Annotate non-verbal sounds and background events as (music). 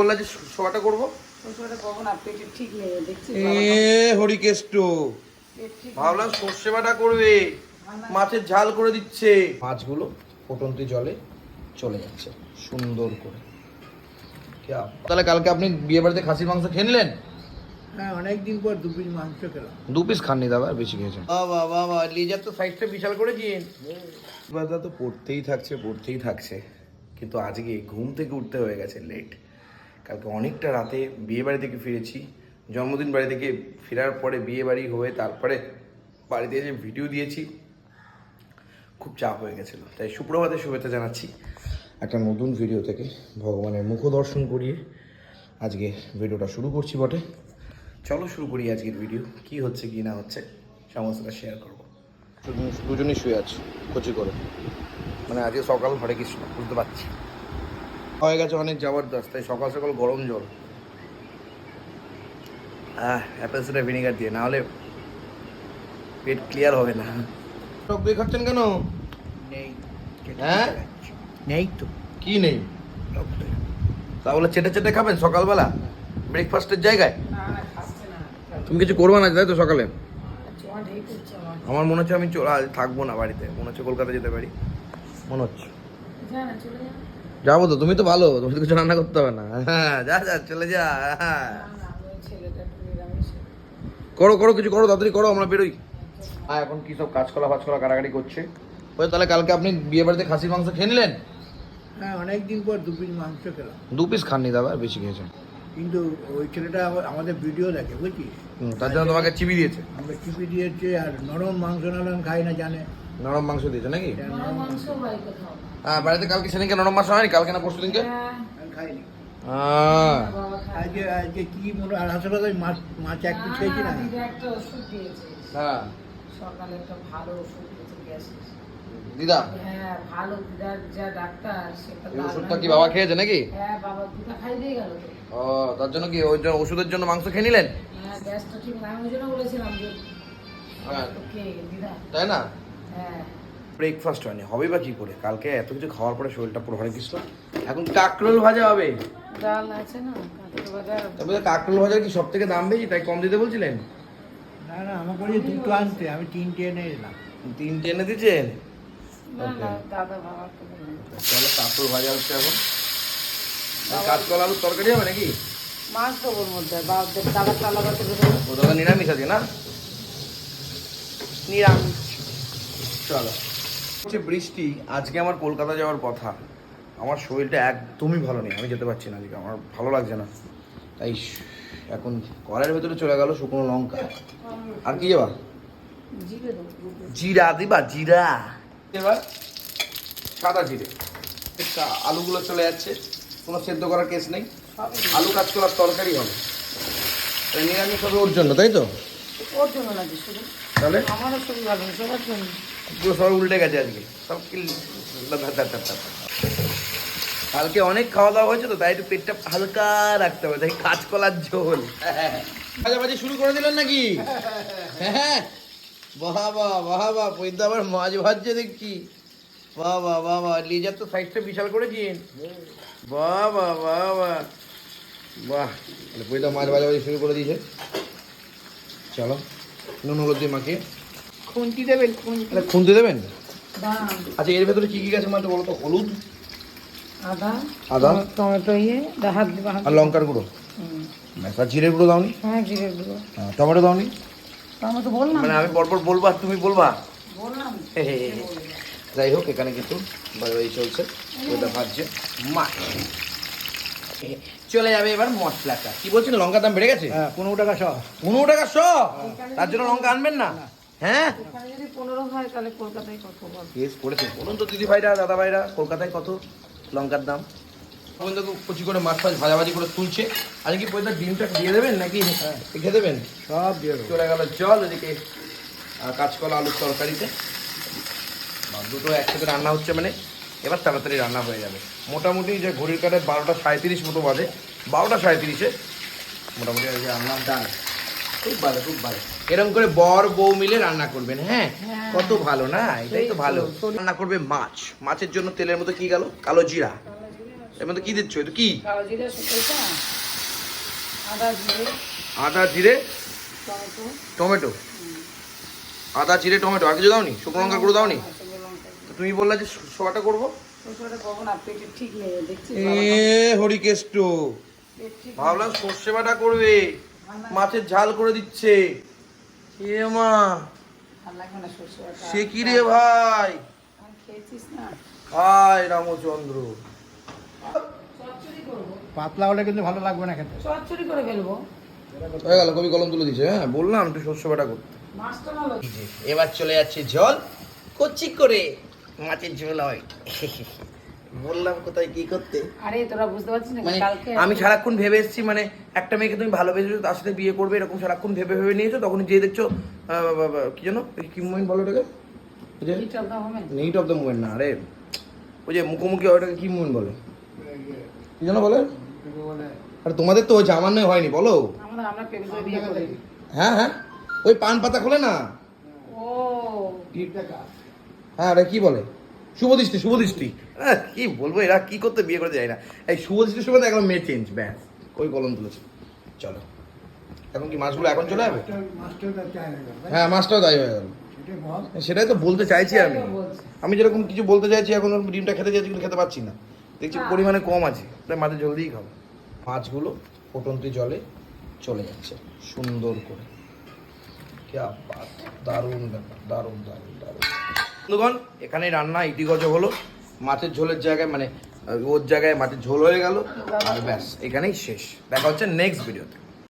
বললা যে করব? হরিকেষ্ট। ভাবলাম করবে মাছের করে দিচ্ছে। মাছগুলো জলে চলে যাচ্ছে সুন্দর করে। তাহলে কালকে আপনি মাংস হ্যাঁ, পর দু পিস মাংস খেলাম। দু পিস খাননি দাবার বেশি খেয়েছেন। বাবা বাবা তো বিশাল করে তো পড়তেই থাকছে পড়তেই থাকছে। কিন্তু আজকে ঘুম থেকে উঠতে হয়ে গেছে লেট। কালকে অনেকটা রাতে বিয়ে বাড়ি থেকে ফিরেছি। জন্মদিন বাড়ি থেকে ফেরার পরে বিয়ে বাড়ি হয়ে তারপরে বাড়িতে এসে ভিডিও দিয়েছি। খুব চাপ হয়ে গেছিল। তাই সুপ্রভাতে শুভেচ্ছা জানাচ্ছি একটা নতুন ভিডিও থেকে। ভগবানের মুখ দর্শন করিয়ে আজকে ভিডিওটা শুরু করছি বটে। চলো শুরু করি আজকের ভিডিও কি হচ্ছে, কি না হচ্ছে, সমস্তটা শেয়ার করব। দুজনেই শুয়ে আছি, কচি করে। মানে আজকে সকাল হরে কৃষ্ণ, বুঝতে পারছি। হয়ে গেছে অনেক জবরদস্ত তাই সকাল সকাল গরম জল। আহ অ্যাপেল সিডার ভিনেগার দিয়ে না হলে পেট ক্লিয়ার হবে না। টক দই খাচ্ছেন কেন? নেই। হ্যাঁ? নেই তো। কি নেই? তাহলে চেটে চেটে খাবেন সকালবেলা? ব্রেকফাস্টের জায়গায়? তুমি কিছু করবে না তাই তো সকালে? জমা আমার আমার। মনে হচ্ছে আমি থাকব না বাড়িতে। মনে হচ্ছে কলকাতা যেতে পারি। মনে হচ্ছে। যা না চলে যা যাব তো তুমি তো ভালো তুমি তো কিছু রান্না করতে হবে না। হ্যাঁ যা যা চলে যা হ্যাঁ। করো করো কিছু করো তাড়াতাড়ি করো আমরা বেরোই। হ্যাঁ এখন কি সব কাজকলা ফাজকলা কাটাকাটি করছে? ওই তাহলে কালকে আপনি বিয়ে বাড়িতে খাসির মাংস খেয়ে নিলেন? হ্যাঁ অনেকদিন পর দু পিস মাংস খেলাম। দু পিস খাননি দাদা আর বেশি খেয়েছেন। কিন্তু ওই ছেলেটা আবার আমাদের ভিডিও দেখে হুম, তার জন্য তোমাকে চিবি দিয়েছে। আমরা চিপি দিয়েছে আর নরম মাংস নারম খাই না জানে। নরম মাংস দিয়েছে নাকি? এটা নরম মাংস হ্যাঁ বাড়িতে কালকে সেদিনকে নরম মাংস হয়নি? কালকে না পরশু দিনকে? হ্যাঁ। আজকে আজকে কি মনে আর আসলে মাছ মাছ এক পিস খেয়েছি না? হ্যাঁ। সকালে একটা ভালো ওষুধ দিয়েছে দিদা? হ্যাঁ ভালো দিদার যা ডাক্তার সেটা ওষুধটা কি বাবা খেয়েছে নাকি? হ্যাঁ বাবা দিদা খাই দিয়ে গেল ও তার জন্য কি ওই জন্য ওষুধের জন্য মাংস খেয়ে নিলেন? হ্যাঁ গ্যাসটা ঠিক না ওই জন্য বলেছিলাম যে হ্যাঁ। তাই না? ব্রেকফাস্ট হয়নি। হবে বা কি করে? কালকে এত কিছু খাওয়ার পরে শরীরটা পুরো হরে কৃষ্ণ এখন কাকরোল ভাজা হবে? ডাল আছে না? তবে কাকরোল ভাজা কি সব থেকে দাম বেশি? তাই কম দিতে বলছিলেন? না না আমাকে বলে দুটো আনতে। আমি তিনটে এনে এলাম তিনটে এনে দিচ্ছেন? না না দাদা বাবা তো তাহলে কাকরোল ভাজা হচ্ছে এখন। আর কাঁচকলা আলুর তরকারি হবে নাকি? মাছ তো ওর মধ্যে। বাবা দাদা টালা বাতে ও দাদা নিরামিষ আছে না? নিরামিষ। চলো। হচ্ছে বৃষ্টি আজকে আমার কলকাতা যাওয়ার কথা। আমার শরীরটা একদমই ভালো নেই আমি যেতে পারছি না আজকে আমার ভালো লাগছে না। তাই এখন কড়াইয়ের ভেতরে চলে গেল শুকনো লঙ্কা। আর কি যাবা? জিরা দিবা। জিরা এবার সাদা জিরে। আলুগুলো চলে যাচ্ছে কোনো সেদ্ধ করার কেস নেই। আলু কাজ করার তরকারি হবে। নিরামিষ হবে ওর জন্য তাই তো? ওর জন্য নাকি শুধু। তাহলে? আমারও শরীর ভালো সবার জন্য। পুরো সব উল্টে গেছে আজকে। সব কিল কালকে অনেক খাওয়া দাওয়া হয়েছে তো, তাই একটু পেটটা হালকা রাখতে হবে, তাই কাঁচকলার ঝোল। ভাজাভাজি শুরু করে দিলেন নাকি? হ্যাঁ বাহ বাহ পৈদা আবার মাছ ভাজছে দেখছি। বাহ বাহ লিজার তো সাইজটা বিশাল করেছেন। বাহ বাহ বাহ পৈদা মাছ ভাজাভাজি শুরু করে দিয়েছে। চলো, নুন, হলুদ মাখিয়ে। খুন্তি দেবেন খুন্তি খুনতে দেবেন? আচ্ছা এর ভেতরে কি কি গেছে মানে বলো তো হলুদ? আদা আদা? টমেটো ইয়ে হাত দিবা আর লঙ্কার গুঁড়ো? আর জিরের গুঁড়ো দাওনি? হ্যাঁ জিরে গুঁড়ো। হ্যাঁ, টমেটো দাওনি? তো বললাম। মানে আমি পরপর বলব আর তুমি বলবা? বললাম। যাই হোক এখানে কিন্তু বাড়ি চলছে ওটা ভাজছে মাছ চলে যাবে এবার মশলাটা। কি বলছেন লঙ্কার দাম বেড়ে গেছে? হ্যাঁ পনেরো টাকা সহ পনেরো টাকা শ? তার জন্য লঙ্কা আনবেন না। হ্যাঁ? যদি পনেরো হয় তাহলে কলকাতায় কত বল? কেস করেছে। বলুন তো দিদি ভাইরা দাদা ভাইরা কলকাতায় কত? লঙ্কার দাম? তখন দেখো কুচি করে মাছ ফাছ ভাজাভাজি করে তুলছে। আজকে কি পয়সা ডিমটা দিয়ে দেবেন নাকি? রেখে দেবেন? সব দিয়ে চলে গেল জল ওদিকে কাঁচকলা আলুর তরকারিতে। দুটো একসাথে রান্না হচ্ছে মানে। এবার তাড়াতাড়ি রান্না হয়ে যাবে। মোটামুটি যে ঘড়ির কাটে বারোটা সাঁত্রিশ মতো বাজে। বারোটা সাঁত্রিশে মোটামুটি রান্না ডান খুব ভালো খুব ভালো এরকম করে বর বউ মিলে রান্না করবেন হ্যাঁ? হ্যাঁ। কত ভালো না? এটাই তো ভালো। রান্না করবে মাছ। মাছের জন্য তেলের মধ্যে কি গেল? কালো জিরা। এর মধ্যে কি দিচ্ছ? এটা কি? আদা জিরে আদা জিরে টমেটো। আদা জিরে টমেটো। আর কিছু দাওনি? শুকনো লঙ্কা গুঁড়ো দাওনি? আর শুকনো লঙ্কা তো তুমি বললে যে সোয়াটা করব। না হরিকেষ্ট। ভাবলাম সর্ষে বাটা করবে। মাছের ঝাল করে দিচ্ছে। এ মা সে কি রে ভাই? আর হায় রামচন্দ্র। পাতলা হলে কিন্তু ভালো লাগবে না খেতে। চচ্চড়ি করে ফেলব। হয়ে গেল কবি কলম তুলে দিছে হ্যাঁ বললাম একটু বাটা করতে। এবার চলে যাচ্ছে জল কচি করে মাছের ঝোল হয়। (laughs) বললাম কোথায় কি করতে? আরে তোরা বুঝতে পারছিস না মানে কালকে আমি সারাক্ষণ ভেবে এসেছি মানে একটা মেয়েকে তুমি ভালোবেসেছো তার সাথে বিয়ে করবে এরকম সারাক্ষণ ভেবে ভেবে নিয়েছো তখন যে দেখছ কি জানো? কি মুভমেন্ট বলো ওটাকে? নিট অফ দ্য মুভমেন্ট না আরে। ওই যে মুখোমুখি ওটাকে কি মুভমেন্ট বলে? কি জানো বলে? আর তোমাদের তো আমার নয় হয়নি বলো। হ্যাঁ হ্যাঁ। ওই পান পাতা খোলে না? ও। হ্যাঁ ওটা কি বলে? শুভদৃষ্টি শুভদৃষ্টি। আহ, কি বলব এরা কি করতে বিয়ে করে যায় না। এই শুভদৃষ্টির সময় একদম মেয়ে চেঞ্জ ব্যাস। ওই কলম তুলেছে। চলো। এখন কি মাছগুলো এখন চলে যাবে? হ্যাঁ মাছটাও তাই হয়ে গেল। সেটাই তো বলতে চাইছি আমি। আমি যেরকম কিছু বলতে চাইছি এখন ডিমটা খেতে চাইছি কিন্তু খেতে পাচ্ছি না। দেখছি পরিমাণে কম আছে। তাই মাঝে জল দিয়েই খাব। মাছগুলো ফুটন্তি জলে চলে যাচ্ছে। সুন্দর করে। দারুণ ব্যাপার। দারুণ দারুণ দারুণ। বন্ধুগণ এখানে রান্না, ইটি গজ হলো। মাছের ঝোলের জায়গায় মানে ওর জায়গায় মাছের ঝোল হয়ে গেল, আর ব্যাস, এখানেই শেষ। দেখা হচ্ছে নেক্সট ভিডিওতে